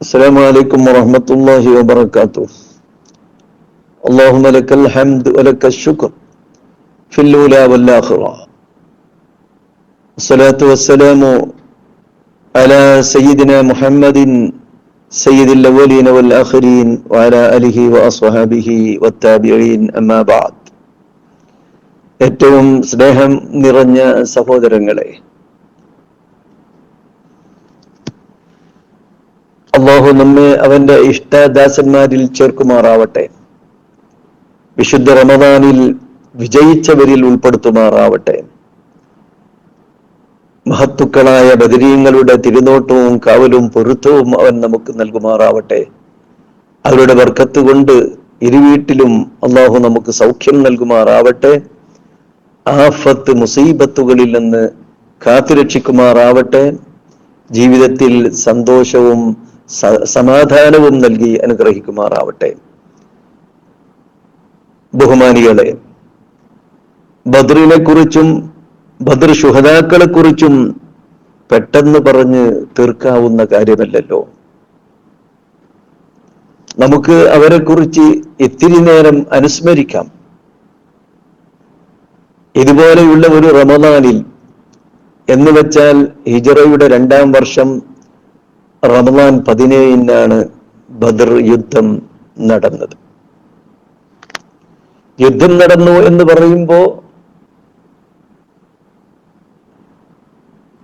السلام عليكم ورحمة الله وبركاته اللهم لك الحمد ولك الشكر في الأولى والآخرة الصلاة والسلام على سيدنا محمد سيد الأولين والآخرين وعلى آله وأصحابه والتابعين أما بعد ഏറ്റവും സ്നേഹം നിറഞ്ഞ സഹോദരങ്ങളെ അള്ളാഹു നമ്മെ അവന്റെ ഇഷ്ടദാസന്മാരിൽ ചേർക്കുമാറാവട്ടെ. വിശുദ്ധ റമദാനിൽ വിജയിച്ചവരിൽ ഉൾപ്പെടുത്തുമാറാവട്ടെ. മഹത്തുക്കളായ ബദരീങ്ങളുടെ തിരുനോട്ടവും കാവലും പൊരുത്തവും അവൻ നമുക്ക് നൽകുമാറാവട്ടെ. അവരുടെ വർക്കത്ത് കൊണ്ട് ഇരുവീട്ടിലും അള്ളാഹു നമുക്ക് സൗഖ്യം നൽകുമാറാവട്ടെ. ആഫത്ത് മുസീബത്തുകളിൽ നിന്ന് കാത്തുരക്ഷിക്കുമാറാവട്ടെ. ജീവിതത്തിൽ സന്തോഷവും സമാധാനവും നൽകി അനുഗ്രഹിക്കുമാറാവട്ടെ. ബഹുമാനികളെ ബദ്രിനെ കുറിച്ചും ബദർ ശുഹതാക്കളെ കുറിച്ചും പെട്ടെന്ന് പറഞ്ഞ് തീർക്കാവുന്ന കാര്യമല്ലല്ലോ. നമുക്ക് അവരെക്കുറിച്ച് ഇത്തിരി നേരം അനുസ്മരിക്കാം. ഇതുപോലെയുള്ള ഒരു റമദാനിൽ എന്ന് വെച്ചാൽ ഹിജറയുടെ രണ്ടാം വർഷം റമദാൻ പതിനേഴിനാണ് ബദർ യുദ്ധം നടന്നത്. യുദ്ധം നടന്നു എന്ന് പറയുമ്പോ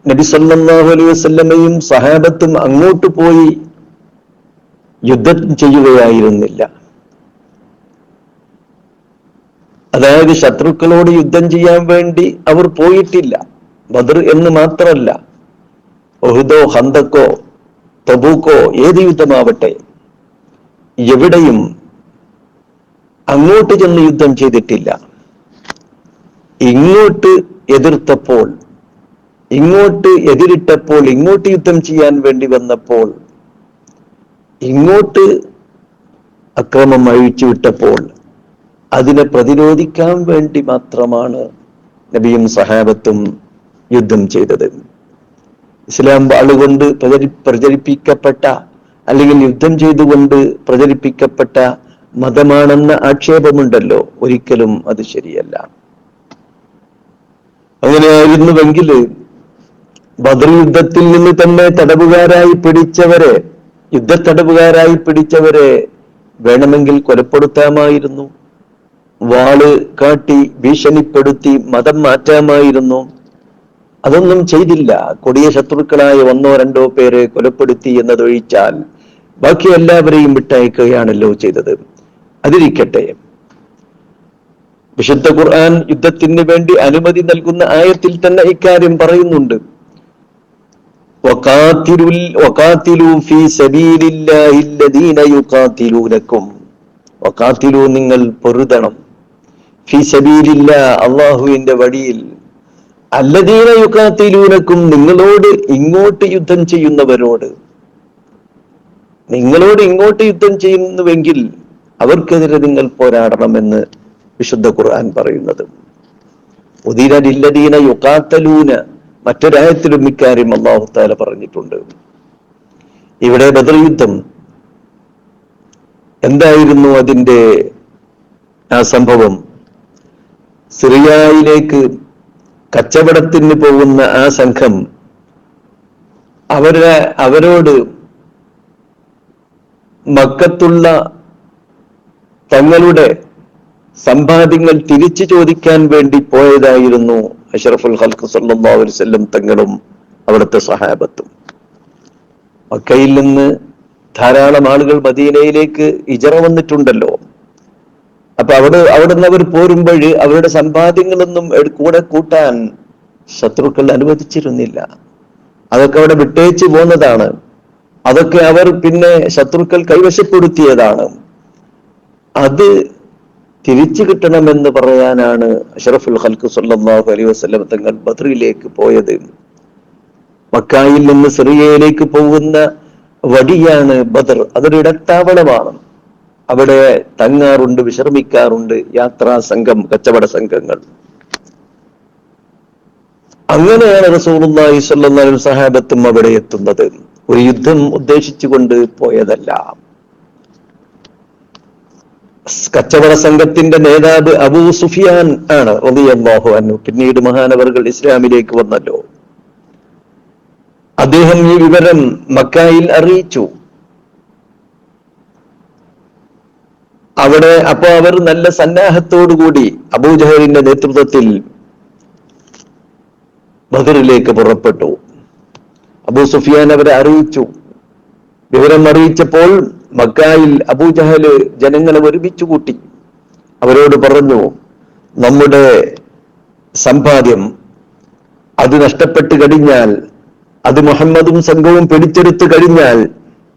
നബി സല്ലല്ലാഹു അലൈഹി വസല്ലമയും സഹാബത്തും അങ്ങോട്ട് പോയി യുദ്ധം ചെയ്യുകയായിരുന്നില്ല. അതായത് ശത്രുക്കളോട് യുദ്ധം ചെയ്യാൻ വേണ്ടി അവർ പോയിട്ടില്ല. ബദർ എന്ന് മാത്രമല്ല ഒഹുദോ ഹന്തക്കോ തബൂക്കോ ഏത് യുദ്ധമാവട്ടെ എവിടെയും അങ്ങോട്ട് ചെന്ന് യുദ്ധം ചെയ്തിട്ടില്ല. ഇങ്ങോട്ട് എതിർത്തപ്പോൾ ഇങ്ങോട്ട് എതിരിട്ടപ്പോൾ ഇങ്ങോട്ട് യുദ്ധം ചെയ്യാൻ വേണ്ടി വന്നപ്പോൾ ഇങ്ങോട്ട് അക്രമം അഴിച്ചുവിട്ടപ്പോൾ അതിനെ പ്രതിരോധിക്കാൻ വേണ്ടി മാത്രമാണ് നബിയും സഹാബത്തും യുദ്ധം ചെയ്തത്. ഇസ്ലാം വാളുകൊണ്ട് പ്രചരി പ്രചരിപ്പിക്കപ്പെട്ട അല്ലെങ്കിൽ യുദ്ധം ചെയ്തുകൊണ്ട് പ്രചരിപ്പിക്കപ്പെട്ട മതമാണെന്ന ആക്ഷേപമുണ്ടല്ലോ. ഒരിക്കലും അത് ശരിയല്ല. അങ്ങനെയായിരുന്നുവെങ്കിൽ ബദർ യുദ്ധത്തിൽ നിന്ന് തന്നെ തടവുകാരായി പിടിച്ചവരെ യുദ്ധ തടവുകാരായി പിടിച്ചവരെ വേണമെങ്കിൽ കൊലപ്പെടുത്താമായിരുന്നു. വാൾ കാട്ടി ഭീഷണിപ്പെടുത്തി മതം മാറ്റാമായിരുന്നു. അതൊന്നും ചെയ്തില്ല. കൊടിയ ശത്രുക്കളായ ഒന്നോ രണ്ടോ പേരെ കൊലപ്പെടുത്തി എന്നതൊഴിച്ചാൽ ബാക്കി എല്ലാവരെയും വിട്ടയക്കുകയാണല്ലോ ചെയ്തത്. അതിരിക്കട്ടെ. വിശുദ്ധ ഖുർആൻ യുദ്ധത്തിന് വേണ്ടി അനുമതി നൽകുന്ന ആയത്തിൽ തന്നെ ഇക്കാര്യം പറയുന്നുണ്ട്. നിങ്ങൾ പൊരുതണം. അള്ളാഹുവിന്റെ വഴിയിൽ അല്ലദീന യുക്കാത്തിലൂനക്കും നിങ്ങളോട് ഇങ്ങോട്ട് യുദ്ധം ചെയ്യുന്നവരോട്. നിങ്ങളോട് ഇങ്ങോട്ട് യുദ്ധം ചെയ്യുന്നുവെങ്കിൽ അവർക്കെതിരെ നിങ്ങൾ പോരാടണമെന്ന് വിശുദ്ധ ഖുർആൻ പറയുന്നത്. ഉദീനലില്ലദീന യുക്കാത്തലൂന മറ്റൊരായത്തിലും ഇക്കാര്യം അള്ളാഹുത്താല പറഞ്ഞിട്ടുണ്ട്. ഇവിടെ ബദർ യുദ്ധം എന്തായിരുന്നു അതിന്റെ ആ സംഭവം? സിറിയയിലേക്ക് കച്ചവടത്തിന് പോകുന്ന ആ സംഘം അവരെ അവരോട് മക്കത്തുള്ള തങ്ങളുടെ സമ്പാദ്യങ്ങൾ തിരിച്ചു ചോദിക്കാൻ വേണ്ടി പോയതായിരുന്നു അഷറഫുൽ ഹൽക്ക് വസല്ലം തങ്ങളും അവിടുത്തെ സഹാബത്തും. മക്കയിൽ നിന്ന് ധാരാളം ആളുകൾ മദീനയിലേക്ക് ഇജറ വന്നിട്ടുണ്ടല്ലോ. അപ്പൊ അവിടെ അവിടുന്ന് അവർ പോരുമ്പോൾ അവരുടെ സമ്പാദ്യങ്ങളൊന്നും കൂടെ കൂട്ടാൻ ശത്രുക്കൾ അനുവദിച്ചിരുന്നില്ല. അതൊക്കെ അവിടെ വിട്ടേച്ച് പോന്നതാണ്. അതൊക്കെ അവർ പിന്നെ ശത്രുക്കൾ കൈവശപ്പെടുത്തിയതാണ്. അത് തിരിച്ചു കിട്ടണമെന്ന് പറയാനാണ് അഷറഫുൽ ഖൽക്ക് സല്ലാഹു അലൈ വസല്ലം തങ്ങൾ ബദ്രിയിലേക്ക് പോയത്. മക്കായിൽ നിന്ന് സിറിയയിലേക്ക് പോകുന്ന വടിയാണ് ബദർ. അതൊരു ഇടത്താവളമാണ്. അവിടെ തങ്ങാറുണ്ട് വിശ്രമിക്കാറുണ്ട് യാത്രാ സംഘം കച്ചവട സംഘങ്ങൾ. അങ്ങനെയാണ് സ്വല്ലല്ലാഹു അലൈഹി സഹാബത്തും അവിടെ എത്തുന്നത്. ഒരു യുദ്ധം ഉദ്ദേശിച്ചുകൊണ്ട് പോയതല്ല. കച്ചവട സംഘത്തിന്റെ നേതാവ് അബൂ സുഫിയാൻ ആണ് റളിയല്ലാഹു അൻഹു. പിന്നീട് മഹാനവറുകൾ ഇസ്ലാമിലേക്ക് വന്നല്ലോ. അദ്ദേഹം ഈ വിവരം മക്കായിൽ അറിയിച്ചു. അവിടെ അപ്പോ അവർ നല്ല സന്നാഹത്തോടുകൂടി അബൂജഹലിന്റെ നേതൃത്വത്തിൽ ബദറിലേക്ക് പുറപ്പെട്ടു. അബൂ സുഫിയാൻ അവരെ അറിയിച്ചു. വിവരം അറിയിച്ചപ്പോൾ മക്കായിൽ അബൂജഹൽ ജനങ്ങളെ ഒരുമിച്ചു കൂട്ടി. അവരോട് പറഞ്ഞു നമ്മുടെ സമ്പാദ്യം അത് നഷ്ടപ്പെട്ട് കഴിഞ്ഞാൽ അത് മുഹമ്മദും സംഘവും പിടിച്ചെടുത്തു കഴിഞ്ഞാൽ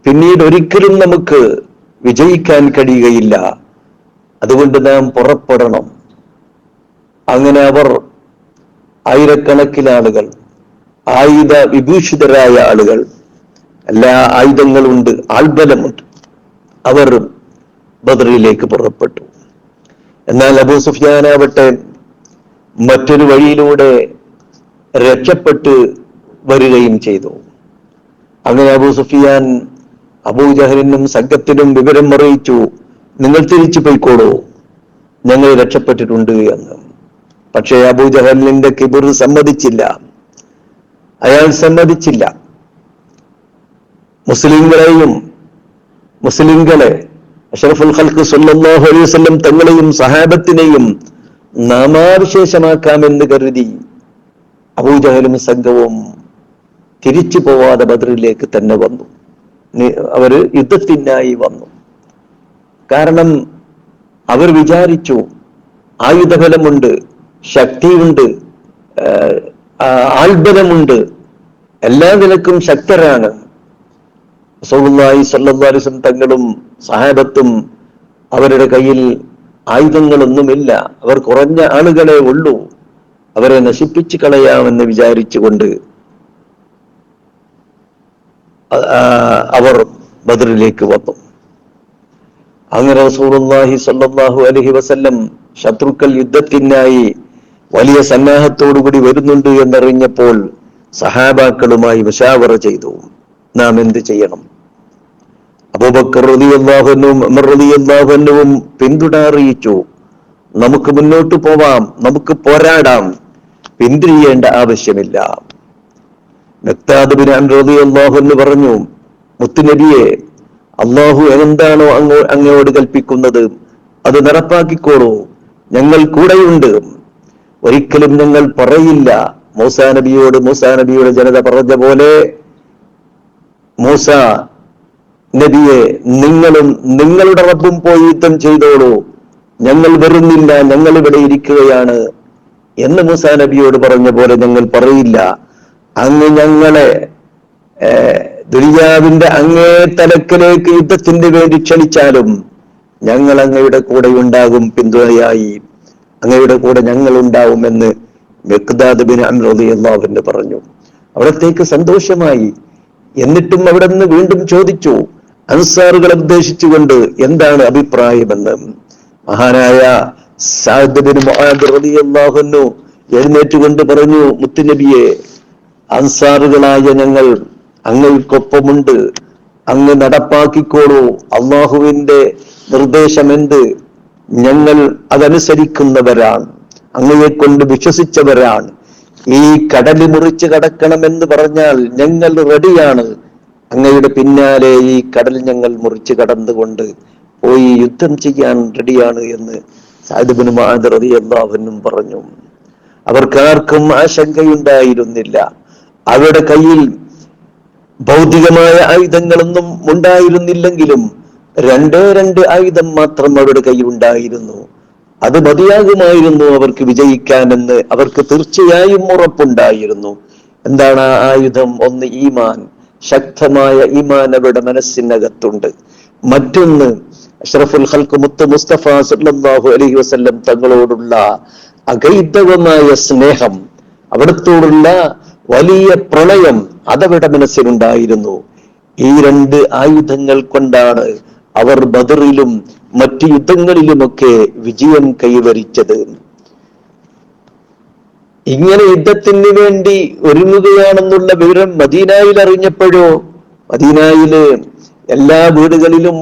പിന്നീട് ഒരിക്കലും നമുക്ക് വിജയിക്കാൻ കഴിയുകയില്ല. അതുകൊണ്ട് നാം പുറപ്പെടണം. അങ്ങനെ അവർ ആയിരക്കണക്കിന് ആളുകൾ ആയുധ വിഭൂഷിതരായ ആളുകൾ എല്ലാ ആയുധങ്ങളുണ്ട് ആൾബലമുണ്ട് അവർ ബദറിലേക്ക് പുറപ്പെട്ടു. എന്നാൽ അബൂ സുഫിയാനാവട്ടെ മറ്റൊരു വഴിയിലൂടെ രക്ഷപ്പെട്ട് വരികയും ചെയ്തു. അങ്ങനെ അബൂ സുഫിയാൻ അബൂജഹലിനും സംഘത്തിനും വിവരം അറിയിച്ചു. നിങ്ങൾ തിരിച്ചു പോയിക്കോളൂ. ഞങ്ങൾ രക്ഷപ്പെട്ടിട്ടുണ്ട് എന്ന്. പക്ഷേ അബൂജഹലിന്റെ കിബിർ സമ്മതിച്ചില്ല. അയാൾ സമ്മതിച്ചില്ല. മുസ്ലിങ്ങളെയും മുസ്ലിങ്ങളെ അഷറഫുൽ ഖൽക്ക് സല്ലല്ലാഹു അലൈഹി വസല്ലം തങ്ങളെയും സഹാബത്തിനെയും നാമാവിശേഷമാക്കാമെന്ന് കരുതി അബൂജഹലും സംഘവും തിരിച്ചു പോവാതെ ബദറിലേക്ക് തന്നെ വന്നു. അവർ യുദ്ധത്തിനായി വന്നു. കാരണം അവർ വിചാരിച്ചു ആയുധബലമുണ്ട് ശക്തിയുണ്ട് ആൾബലമുണ്ട് എല്ലാ നിലക്കും ശക്തരാണ്. സൗല്ലായി സല്ലാലിസം തങ്ങളും സഹാബത്തും അവരുടെ കയ്യിൽ ആയുധങ്ങളൊന്നുമില്ല. അവർ കുറഞ്ഞ ആളുകളെ ഉള്ളൂ. അവരെ നശിപ്പിച്ചു കളയാമെന്ന് വിചാരിച്ചുകൊണ്ട് അവർ ബദറിലേക്ക് വന്നു. അങ്ങനെ റസൂലുള്ളാഹി സ്വല്ലല്ലാഹു അലൈഹി വസല്ലം ശത്രുക്കൾ യുദ്ധത്തിനായി വലിയ സന്നാഹത്തോടുകൂടി വരുന്നുണ്ട് എന്നറിഞ്ഞപ്പോൾ സഹാബാക്കളുമായി മുഷാവറ ചെയ്തു. നാം എന്ത് ചെയ്യണം? അബൂബക്കർ റളിയല്ലാഹുവിനും പിന്തുണ അറിയിച്ചു നമുക്ക് മുന്നോട്ട് പോവാം നമുക്ക് പോരാടാം. പിന്തിരിയേണ്ട ആവശ്യമില്ല. എന്ന് പറഞ്ഞു മുത്തുനബിയെ അള്ളാഹു എന്താണോ അങ്ങോ അങ്ങയോട് കൽപ്പിക്കുന്നത്? അത് നടപ്പാക്കിക്കോളൂ. ഞങ്ങൾ കൂടെയുണ്ട്. ഒരിക്കലും ഞങ്ങൾ പറയില്ല. മൂസാ നബിയോട് മൂസാ നബിയുടെ ജനത പറഞ്ഞ പോലെ മൂസ നബിയെ നിങ്ങളും നിങ്ങളുടെ റബ്ബും പോയി യുദ്ധം ചെയ്തോളൂ. ഞങ്ങൾ വരുന്നില്ല ഞങ്ങൾ ഇവിടെ ഇരിക്കുകയാണ്. എന്ന് മൂസാ നബിയോട് പറഞ്ഞ പോലെ ഞങ്ങൾ പറയില്ല. അങ്ങ് ഞങ്ങളെ ദുരിയാവിന്റെ അങ്ങേ തലക്കിലേക്ക് യുദ്ധത്തിന്റെ വേണ്ടി ക്ഷണിച്ചാലും ഞങ്ങൾ അങ്ങയുടെ കൂടെ ഉണ്ടാകും പിന്തുണയായി. അങ്ങയുടെ കൂടെ ഞങ്ങൾ ഉണ്ടാവുമെന്ന് മെക്ദാദ് ബിൻ അമ്രതി അള്ളാഹുവിന്റെ പറഞ്ഞു. അവിടത്തേക്ക് സന്തോഷമായി. എന്നിട്ടും അവിടെ നിന്ന് വീണ്ടും ചോദിച്ചു. അൻസാറുകളെ ഉദ്ദേശിച്ചുകൊണ്ട് എന്താണ് അഭിപ്രായമെന്ന്. മഹാനായ സാദ് ബിൻ അള്ളാഹുന്നു എഴുന്നേറ്റുകൊണ്ട് പറഞ്ഞു മുത്തുനബിയെ അൻസാറുകളായ ഞങ്ങൾ അങ്ങൾക്കൊപ്പമുണ്ട്. അങ്ങ് നടപ്പാക്കിക്കോളൂ. അള്ളാഹുവിന്റെ നിർദ്ദേശമെന്ത്? ഞങ്ങൾ അതനുസരിക്കുന്നവരാണ്. അങ്ങയെ കൊണ്ട് വിശ്വസിച്ചവരാണ്. ഈ കടലി മുറിച്ച് കടക്കണമെന്ന് പറഞ്ഞാൽ ഞങ്ങൾ റെഡിയാണ്. അങ്ങയുടെ പിന്നാലെ ഈ കടൽ ഞങ്ങൾ മുറിച്ച് കടന്നുകൊണ്ട് പോയി യുദ്ധം ചെയ്യാൻ റെഡിയാണ് എന്ന് സാഹിബിന് മാതൃതി എല്ലാവരും പറഞ്ഞു. അവർക്കാർക്കും ആശങ്കയുണ്ടായിരുന്നില്ല. അവരുടെ കയ്യിൽ ഭൗതികമായ ആയുധങ്ങളൊന്നും ഉണ്ടായിരുന്നില്ലെങ്കിലും രണ്ടേ രണ്ട് ആയുധം മാത്രം അവരുടെ കയ്യിൽ ഉണ്ടായിരുന്നു. അത് മതിയാകുമായിരുന്നു അവർക്ക് വിജയിക്കാനെന്ന് അവർക്ക് തീർച്ചയായും ഉറപ്പുണ്ടായിരുന്നു. എന്താണ് ആ ആയുധം? ഒന്ന് ഈമാൻ. ശക്തമായ ഈമാൻ അവരുടെ മനസ്സിനകത്തുണ്ട്. മറ്റൊന്ന് അഷ്റഫുൽ ഹൽക്ക് മുത്ത് മുസ്തഫ സല്ലാഹു അലഹി വസ്ല്ലം തങ്ങളോടുള്ള അഗൈതവമായ സ്നേഹം അവിടത്തോടുള്ള വലിയ പ്രളയം അതവരുടെ മനസ്സിലുണ്ടായിരുന്നു. ഈ രണ്ട് ആയുധങ്ങൾ കൊണ്ടാണ് അവർ ബദറിലും മറ്റു യുദ്ധങ്ങളിലുമൊക്കെ വിജയം കൈവരിച്ചത്. ഇങ്ങനെ യുദ്ധത്തിന് വേണ്ടി ഒരുങ്ങുകയാണെന്നുള്ള വിവരം മദീനായിൽ അറിഞ്ഞപ്പോഴോ? മദീനായിൽ എല്ലാ വീടുകളിലും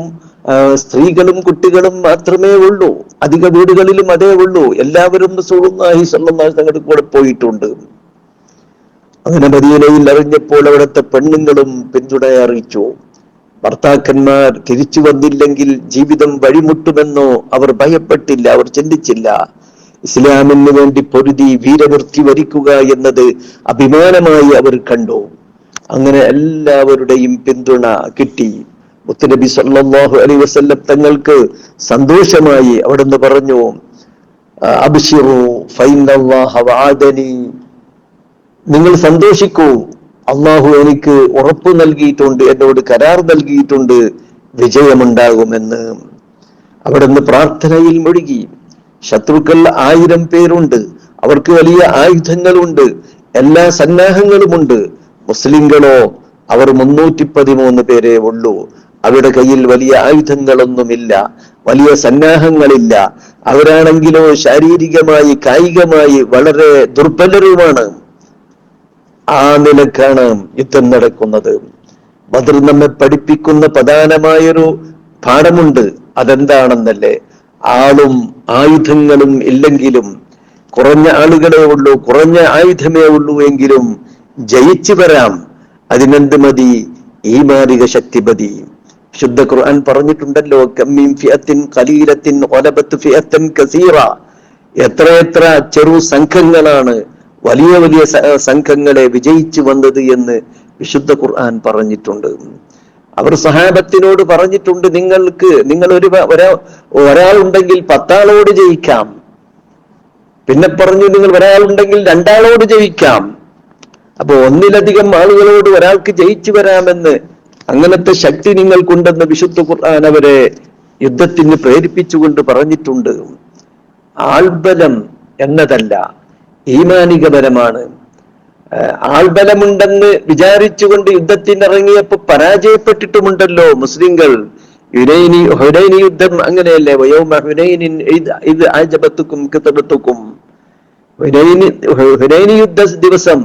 സ്ത്രീകളും കുട്ടികളും മാത്രമേ ഉള്ളൂ. അധിക വീടുകളിലും അതേ ഉള്ളൂ. എല്ലാവരും സുഹൃത്തായി സല്ലാഹി തങ്ങളുടെ കൂടെ പോയിട്ടുണ്ട്. അങ്ങനെ മദീനയിൽ അറിഞ്ഞപ്പോൾ അവിടുത്തെ പെണ്ണുങ്ങളും പിന്തുണ അറിയിച്ചു. ഭർത്താക്കന്മാർ തിരിച്ചു വന്നില്ലെങ്കിൽ ജീവിതം വഴിമുട്ടുമെന്നോ അവർ ഭയപ്പെട്ടില്ല അവർ ചിന്തിച്ചില്ല. ഇസ്ലാമിന് വേണ്ടി പൊരുതി വീരവൃത്തി വരിക്കുക എന്നത് അഭിമാനമായി അവർ കണ്ടു. അങ്ങനെ എല്ലാവരുടെയും പിന്തുണ കിട്ടി. മുത്തുനബി സല്ലാഹു അലൈ വസല്ല തങ്ങൾക്ക് സന്തോഷമായി അവിടുന്ന് പറഞ്ഞു അബ്ഷിറു നിങ്ങൾ സന്തോഷിക്കൂ. അള്ളാഹു എനിക്ക് ഉറപ്പ് നൽകിയിട്ടുണ്ട് എന്നോട് കരാർ നൽകിയിട്ടുണ്ട് വിജയമുണ്ടാകുമെന്ന് അവിടുന്ന് പ്രാർത്ഥനയിൽ മുഴുകി. ശത്രുക്കൾ ആയിരം പേരുണ്ട് അവർക്ക് വലിയ ആയുധങ്ങളുണ്ട് എല്ലാ സന്നാഹങ്ങളുമുണ്ട്. മുസ്ലിങ്ങളോ അവർ മുന്നൂറ്റി പതിമൂന്ന് പേരെ ഉള്ളൂ. അവരുടെ കയ്യിൽ വലിയ ആയുധങ്ങളൊന്നുമില്ല വലിയ സന്നാഹങ്ങളില്ല. അവരാണെങ്കിലോ ശാരീരികമായി കായികമായി വളരെ ദുർബലരുമാണ്. ആ നിലക്കാണ് യുദ്ധം നടക്കുന്നത്. ബദർ നമ്മെ പഠിപ്പിക്കുന്ന പ്രധാനമായൊരു പാഠമുണ്ട്. അതെന്താണെന്നല്ലേ? ആളും ആയുധങ്ങളും ഇല്ലെങ്കിലും കുറഞ്ഞ ആളുകളെ ഉള്ളൂ കുറഞ്ഞ ആയുധമേ ഉള്ളൂ എങ്കിലും ജയിച്ചു വരാം. അതിനെന്ത് മതി? ഈ ശക്തി മതി. ശുദ്ധ ഖുർആൻ പറഞ്ഞിട്ടുണ്ടല്ലോ ഫിയത്തിൻ കലീലത്തിൻ ഒലബത്ത് ഫിയത്തൻ കസീറ. എത്രയെത്ര ചെറു സംഘങ്ങളാണ് വലിയ വലിയ സംഘങ്ങളെ വിജയിച്ചു വന്നത് എന്ന് വിശുദ്ധ ഖുർആൻ പറഞ്ഞിട്ടുണ്ട്. അവർ സഹാബത്തിനോട് പറഞ്ഞിട്ടുണ്ട് നിങ്ങൾക്ക് നിങ്ങൾ ഒരു ഒരാൾ ഒരാളുണ്ടെങ്കിൽ പത്താളോട് ജയിക്കാം. പിന്നെ പറഞ്ഞു നിങ്ങൾ ഒരാൾ ഉണ്ടെങ്കിൽ രണ്ടാളോട് ജയിക്കാം. അപ്പൊ ഒന്നിലധികം ആളുകളോട് ഒരാൾക്ക് ജയിച്ചു വരാമെന്ന് അങ്ങനത്തെ ശക്തി നിങ്ങൾക്കുണ്ടെന്ന് വിശുദ്ധ ഖുർആൻ അവരെ യുദ്ധത്തിന് പ്രേരിപ്പിച്ചുകൊണ്ട് പറഞ്ഞിട്ടുണ്ട്. ആൾബലം എന്നതല്ല ഈമാനികപരമാണ് ആൾബലമുണ്ടെന്ന് വിചാരിച്ചുകൊണ്ട് യുദ്ധത്തിനിറങ്ങിയപ്പോ പരാജയപ്പെട്ടിട്ടുമുണ്ടല്ലോ മുസ്ലിങ്ങൾ ഹുനൈനി ഹുനൈനി യുദ്ധം അങ്ങനെയല്ലേ? ഹുനൈനിൻ ഇത് ആജബത്തുക്കും കിതബത്തുക്കും. ഹുനൈനി ഹുനൈനി യുദ്ധ ദിവസം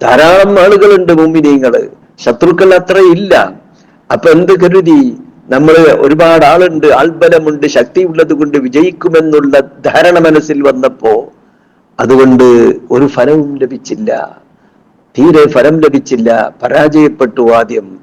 ധാരാളം ആളുകളുണ്ട് മുമ്പിനീങ്ങൾ ശത്രുക്കൾ അത്ര ഇല്ല. അപ്പൊ എന്ത് കരുതി? നമ്മൾ ഒരുപാട് ആളുണ്ട് ആൾബലമുണ്ട് ശക്തിയുള്ളത് കൊണ്ട് വിജയിക്കുമെന്നുള്ള ധാരണ മനസ്സിൽ വന്നപ്പോ അതുകൊണ്ട് ഒരു ഫലവും ലഭിച്ചില്ല. തീരെ ഫലം ലഭിച്ചില്ല. പരാജയപ്പെട്ടു ആദ്യം.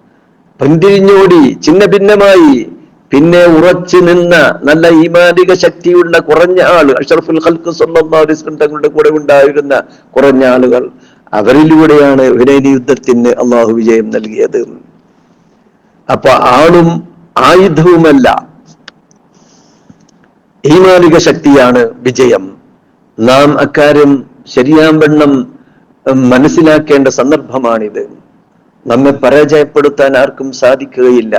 പിന്തിരിഞ്ഞോടി ചിന്ന ഭിന്നമായി പിന്നെ ഉറച്ചു നിന്ന നല്ല ഈമാനിക ശക്തിയുള്ള കുറഞ്ഞ ആൾ അഷറഫുൽ ഖൽക്ക് സ്വന്തം തങ്ങളുടെ കൂടെ ഉണ്ടായിരുന്ന കുറഞ്ഞ ആളുകൾ അവരിലൂടെയാണ് ഹുനൈനി യുദ്ധത്തിന് അള്ളാഹു വിജയം നൽകിയത്. അപ്പൊ ആളും ആയുധവുമല്ല. ഈമാനിക ശക്തിയാണ് വിജയം. നാം അക്കാര്യം ശരിയാവണ്ണം മനസ്സിലാക്കേണ്ട സന്ദർഭമാണിത്. നമ്മെ പരാജയപ്പെടുത്താൻ ആർക്കും സാധിക്കുകയില്ല.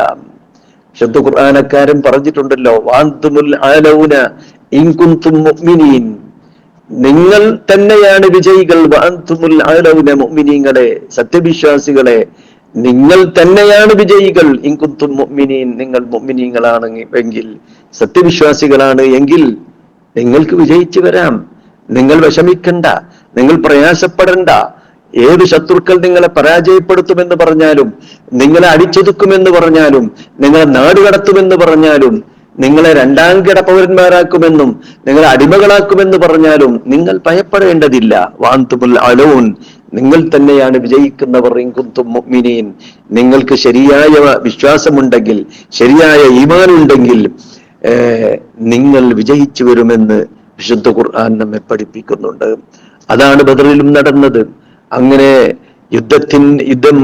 ശബ്ദ ഖുർആാനക്കാരൻ പറഞ്ഞിട്ടുണ്ടല്ലോ വാന്തുമുൽ ആലൗന ഇൻകുന്തും മുഅ്മിനീൻ. നിങ്ങൾ തന്നെയാണ് വിജയികൾ വാന്തുമുൽ ആലൗന മുഅ്മിനീങ്ങളെ. സത്യവിശ്വാസികളെ നിങ്ങൾ തന്നെയാണ് വിജയികൾ ഇൻകുന്തും മുഅ്മിനീൻ. നിങ്ങൾ മുഅ്മിനീങ്ങളാണ് എങ്കിൽ സത്യവിശ്വാസികളാണ് എങ്കിൽ നിങ്ങൾക്ക് വിജയിച്ചു വരാം. നിങ്ങൾ വിഷമിക്കണ്ട നിങ്ങൾ പ്രയാസപ്പെടണ്ട. ഏത് ശത്രുക്കൾ നിങ്ങളെ പരാജയപ്പെടുത്തുമെന്ന് പറഞ്ഞാലും നിങ്ങളെ അടിച്ചൊതുക്കുമെന്ന് പറഞ്ഞാലും നിങ്ങളെ നാടുകടത്തുമെന്ന് പറഞ്ഞാലും നിങ്ങളെ രണ്ടാം കിട പൗരന്മാരാക്കുമെന്നും നിങ്ങളെ അടിമകളാക്കുമെന്ന് പറഞ്ഞാലും നിങ്ങൾ ഭയപ്പെടേണ്ടതില്ല. വാന്തുമുൽ അലോൻ നിങ്ങൾ തന്നെയാണ് വിജയിക്കുന്നവർ. മുഅ്മിനീൻ നിങ്ങൾക്ക് ശരിയായ വിശ്വാസമുണ്ടെങ്കിൽ ശരിയായ ഈമാനുണ്ടെങ്കിൽ നിങ്ങൾ വിജയിച്ചു വരുമെന്ന് വിശുദ്ധ ഖുർആൻ നമ്മെ പഠിപ്പിക്കുന്നുണ്ട്. അതാണ് ബദറിലും നടന്നത്. അങ്ങനെ യുദ്ധത്തിൻ യുദ്ധം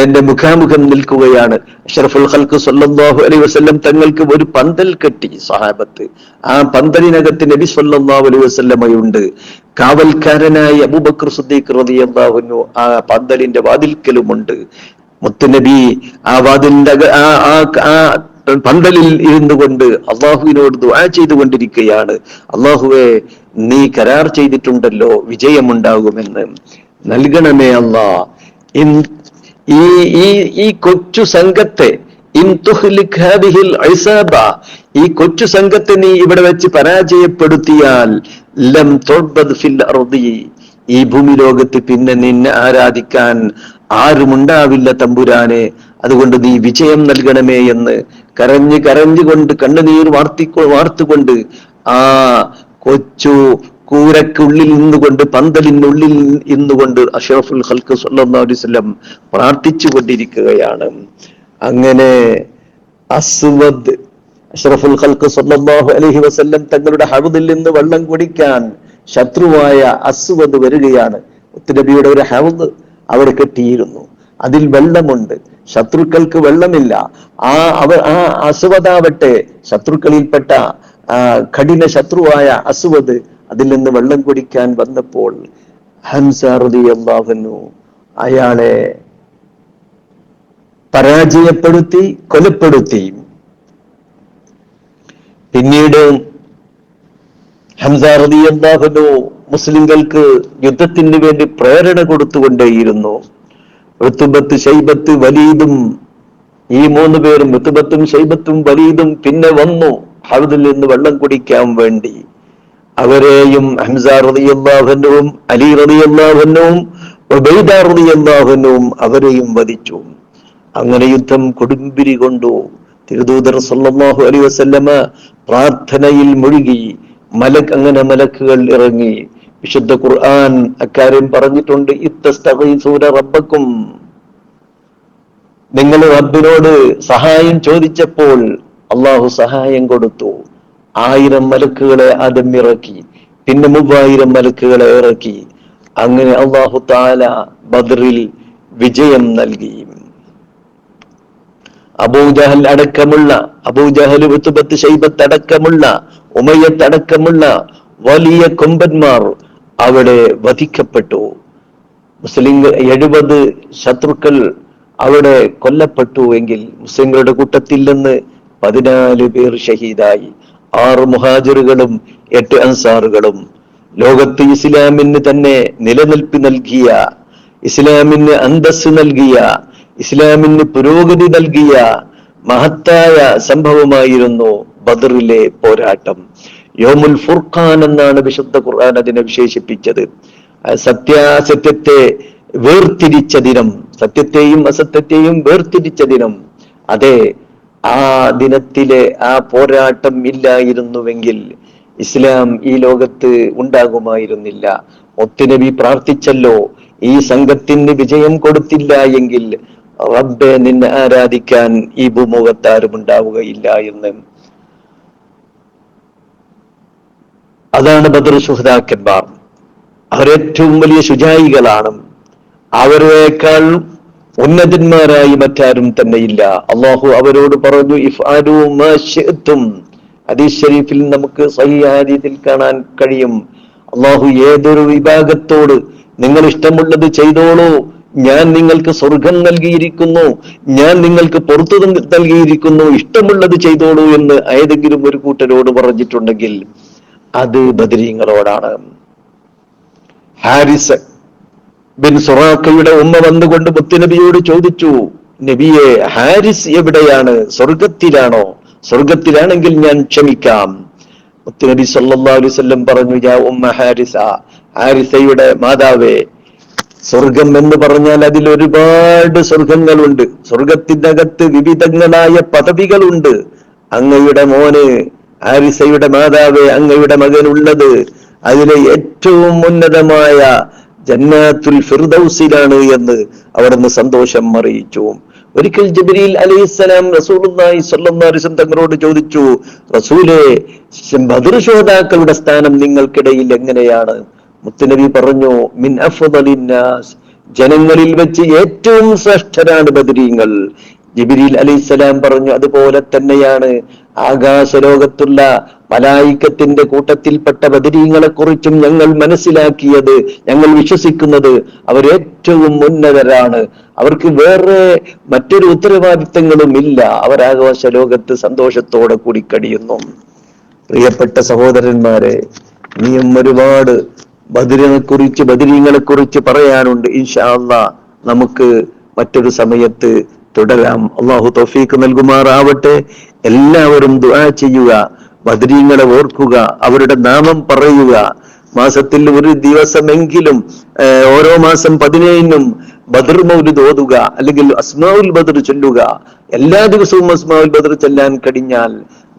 എന്റെ മുഖാമുഖം നിൽക്കുകയാണ്. അഷറഫുൽ ഖൽക്ക് സല്ലാഹു അലൈ വസ്ല്ലം തങ്ങൾക്ക് ഒരു പന്തൽ കെട്ടി സഹാബത്ത്. ആ പന്തലിനകത്ത് നബി സല്ലാഹു അലൈ വസ്ലമയുണ്ട് കാവൽക്കാരനായ അബൂബക്കർ സുദ്ദീഖ് റതി അള്ളാഹുനു ആ പന്തലിന്റെ വാതിൽക്കലുമുണ്ട്. മുത്തുനബി ആ വാതിലിന്റെ ആ ആ പന്തലിൽ ഇരുന്നു കൊണ്ട് അള്ളാഹുവിനോട് ദുആ ചെയ്തുകൊണ്ടിരിക്കുകയാണ് അള്ളാഹുവെ നീ കരാർ ചെയ്തിട്ടുണ്ടല്ലോ വിജയമുണ്ടാകുമെന്ന്. നൽകണമേ അള്ളാ. ഈ ഈ ഈ കൊച്ചു സംഘത്തെ ഈ കൊച്ചു സംഘത്തെ നീ ഇവിടെ വെച്ച് പരാജയപ്പെടുത്തിയാൽ ലം ഫിൽ ഈ ഭൂമി ലോകത്ത് പിന്നെ നിന്നെ ആരാധിക്കാൻ ആരുമുണ്ടാവില്ല തമ്പുരാനെ. അതുകൊണ്ട് നീ വിജയം നൽകണമേ എന്ന് കരഞ്ഞ് കരഞ്ഞുകൊണ്ട് കണ്ണുനീർ വാർത്തിക്കൊ വാർത്തുകൊണ്ട് ആ കൊച്ചു കൂരക്കുള്ളിൽ നിന്നുകൊണ്ട് പന്തലിനുള്ളിൽ നിന്നുകൊണ്ട് അഷറഫുൽ ഹൽക്ക് വസല്ലം പ്രാർത്ഥിച്ചു കൊണ്ടിരിക്കുകയാണ്. അങ്ങനെ അസ്വദ് അഷറഫുൽ ഹൽക്ക് സല്ലല്ലാഹു അലഹി വസ്ല്ലം തങ്ങളുടെ ഹൗദിൽ നിന്ന് വെള്ളം കുടിക്കാൻ ശത്രുവായ അസ്വദ് വരികയാണ്. നബിയുടെ ഒരു ഹൗദ് അവിടെ കെട്ടിയിരുന്നു. അതിൽ വെള്ളമുണ്ട്. ശത്രുക്കൾക്ക് വെള്ളമില്ല. ആ അവ ആ അസുവതാവട്ടെ ശത്രുക്കളിൽപ്പെട്ട കഠിന ശത്രുവായ അസുവത് അതിൽ നിന്ന് വെള്ളം കുടിക്കാൻ വന്നപ്പോൾ ഹംസ അയാളെ പരാജയപ്പെടുത്തി കൊലപ്പെടുത്തി. പിന്നീട് ഹംസ മുസ്ലിങ്ങൾക്ക് യുദ്ധത്തിന് വേണ്ടി പ്രേരണ കൊടുത്തുകൊണ്ടേയിരുന്നു. ഋത്തുബത്ത് ഷൈബത്ത് വലീദും. ഈ മൂന്ന് പേരും ഋത്തുബത്തും ഷൈബത്തും വലീദും പിന്നെ വന്നു. ഹൗദിൽ നിന്ന് വെള്ളം കുടിക്കാൻ വേണ്ടി. അവരെയും ഹംസ റളിയല്ലാഹുവും അലി റളിയല്ലാഹുവും ഉബൈദ റളിയല്ലാഹുവും അവരെയും വധിച്ചു. അങ്ങനെ യുദ്ധം കൊടുമ്പിരി കൊണ്ടു. തിരുദൂതർ സല്ലാഹു അലൈഹി വസല്ലമ പ്രാർത്ഥനയിൽ മുഴുകി. മലക്ക് അങ്ങനെ മലക്കുകൾ ഇറങ്ങി. വിശുദ്ധ ഖുർആൻ അക്കാര്യം പറഞ്ഞിട്ടുണ്ട് ഇത്തസ്തൂര റബ്ബക്കും. നിങ്ങൾ റബ്ബിനോട് സഹായം ചോദിച്ചപ്പോൾ അള്ളാഹു സഹായം കൊടുത്തു. ആയിരം മലക്കുകളെ ആദ്യം ഇറക്കി പിന്നെ മൂവായിരം മലക്കുകളെ ഇറക്കി. അങ്ങനെ അള്ളാഹു താല ബദറിൽ വിജയം നൽകി. അബൂജഹൽ അടക്കമുള്ള അബൂജഹൽ ഉത്തുബത്ത് ഷൈബത്ത് അടക്കമുള്ള ഉമയത്ത് അടക്കമുള്ള വലിയ കൊമ്പന്മാർ അവിടെ വധിക്കപ്പെട്ടു. മുസ്ലിങ്ങൾ എഴുപത് ശത്രുക്കൾ അവിടെ കൊല്ലപ്പെട്ടു എങ്കിൽ മുസ്ലിങ്ങളുടെ കൂട്ടത്തിൽ നിന്ന് പതിനാല് പേർ ഷഹീദായി. ആറ് മുഹാജിറുകളും എട്ട് അൻസാറുകളും. ലോകത്ത് ഇസ്ലാമിന് തന്നെ നിലനിൽപ്പ് നൽകിയ ഇസ്ലാമിന് അന്തസ് നൽകിയ ഇസ്ലാമിന് പുരോഗതി നൽകിയ മഹത്തായ സംഭവമായിരുന്നു ബദറിലെ പോരാട്ടം. യോമുൽ ഫുർഖാൻ എന്നാണ് വിശുദ്ധ ഖുർആൻ അതിനെ വിശേഷിപ്പിച്ചത്. സത്യാസത്യത്തെ വേർതിരിച്ച ദിനം സത്യത്തെയും അസത്യത്തെയും വേർതിരിച്ച ദിനം. അതെ ആ ദിനത്തിലെ ആ പോരാട്ടം ഇല്ലായിരുന്നുവെങ്കിൽ ഇസ്ലാം ഈ ലോകത്ത് ഉണ്ടാകുമായിരുന്നില്ല. ഒത്തുനബി പ്രാർത്ഥിച്ചല്ലോ ഈ സംഘത്തിന് വിജയം കൊടുത്തില്ല എങ്കിൽ റബ്ബെ നിന്നെ ആരാധിക്കാൻ ഈ ഭൂമുഖത്താരും ഉണ്ടാവുകയില്ല എന്ന്. അതാണ് ബദർ സുഹൃതാക്കന്മാർ അവരേറ്റവും വലിയ ശുചായികളാണ്. അവരേക്കാൾ ഉന്നതന്മാരായി മറ്റാരും തന്നെയില്ല. അള്ളാഹു അവരോട് പറഞ്ഞു ശിഅ്തും. ഹദീസ് ഷരീഫിൽ നമുക്ക് സഹിഹാദീസിൽ കാണാൻ കഴിയും. അള്ളാഹു ഏതൊരു വിഭാഗത്തോട് നിങ്ങൾ ഇഷ്ടമുള്ളത് ചെയ്തോളൂ. ഞാൻ നിങ്ങൾക്ക് സ്വർഗം നൽകിയിരിക്കുന്നു. ഞാൻ നിങ്ങൾക്ക് പുറത്തു നൽകിയിരിക്കുന്നു. ഇഷ്ടമുള്ളത് ചെയ്തോളൂ എന്ന് ഏതെങ്കിലും ഒരു കൂട്ടരോട് പറഞ്ഞിട്ടുണ്ടെങ്കിൽ അത് ബദരീങ്ങളോടാണ് ഹാരിസ് ബിൻ സുറാഖയുടെ ഉമ്മ വന്നുകൊണ്ട് മുത്തുനബിയോട് ചോദിച്ചു നബിയെ ഹാരിസ് എവിടെയാണ്? സ്വർഗത്തിലാണോ? സ്വർഗത്തിലാണെങ്കിൽ ഞാൻ ക്ഷമിക്കാം. മുത്തുനബി വസല്ലം പറഞ്ഞു യാ ഉമ്മ ഹാരിസ ഹാരിസയുടെ മാതാവേ സ്വർഗം എന്ന് പറഞ്ഞാൽ അതിൽ ഒരുപാട് സ്വർഗങ്ങളുണ്ട്. സ്വർഗത്തിനകത്ത് വിവിധങ്ങളായ പദവികളുണ്ട്. അങ്ങയുടെ മോന് ഹാരിസയുടെ മാതാവേ അങ്ങയുടെ മകനുള്ളത് അതിലെ ഏറ്റവും ഉന്നതമായ ജന്നാത്തുൽ ഫിർദൌസിലാണ് എന്ന് അവിടുന്ന് സന്തോഷം അറിയിച്ചു. ഒരിക്കൽ ജബരീൽ അലൈഹിസ്സലാം റസൂലുള്ളാഹി സ്വല്ലല്ലാഹു തങ്ങളോട് ചോദിച്ചു റസൂലെ ബദർ സ്ഥാനം നിങ്ങൾക്കിടയിൽ എങ്ങനെയാണ്? മുത്തുനബി പറഞ്ഞു മിൻ അഫ്ദലിന്നാസ് ജനങ്ങളിൽ വെച്ച് ഏറ്റവും ശ്രേഷ്ഠരാണ് ബദരീങ്ങൾ. ജിബിരിൽ അലൈഹിസ്സലാം പറഞ്ഞു അതുപോലെ തന്നെയാണ് ആകാശലോകത്തുള്ള മലായിക്കത്തിന്റെ കൂട്ടത്തിൽപ്പെട്ട ബദരീങ്ങളെ കുറിച്ചും ഞങ്ങൾ മനസ്സിലാക്കിയത് ഞങ്ങൾ വിശ്വസിക്കുന്നത് അവരേറ്റവും ഉന്നതരാണ്. അവർക്ക് വേറെ മറ്റൊരു ഉത്തരവാദിത്തങ്ങളും ഇല്ല അവർ ആകാശ ലോകത്ത് സന്തോഷത്തോടെ കൂടി കഴിയുന്നു. പ്രിയപ്പെട്ട സഹോദരന്മാരെ ഇനിയും ഒരുപാട് ബദിരിനെ കുറിച്ച് ബദരീങ്ങളെ കുറിച്ച് പറയാനുണ്ട്. ഇൻഷാല്ല നമുക്ക് മറ്റൊരു സമയത്ത് തുടരാം. അള്ളാഹു തൗഫീക്ക് നൽകുമാറാവട്ടെ. എല്ലാവരും ദുആ ചെയ്യുക ബദരീങ്ങളെ ഓർക്കുക അവരുടെ നാമം പറയുക. മാസത്തിൽ ഒരു ദിവസമെങ്കിലും ഓരോ മാസം പതിനേഴിനും ബദർ മൗലിദ് ഓതുക അല്ലെങ്കിൽ അസ്മാവുൽ ബദർ ചൊല്ലുക. എല്ലാ ദിവസവും അസ്മാവുൽ ബദർ ചൊല്ലാൻ കഴിഞ്ഞാൽ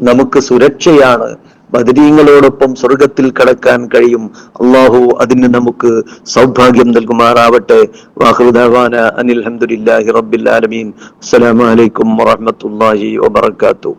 നമുക്ക് സുരക്ഷയാണ്. ബദരീങ്ങളോടൊപ്പം സ്വർഗത്തിൽ കടക്കാൻ കഴിയും. അള്ളാഹു അതിന് നമുക്ക് സൗഭാഗ്യം നൽകുമാറാവട്ടെ. വാഹുദാന അനിൽ റബ്ബിൽ ആലമീൻ. അസ്സലാമു അലൈക്കും വറഹ്മത്തുള്ളാഹി വബറകാതുഹു.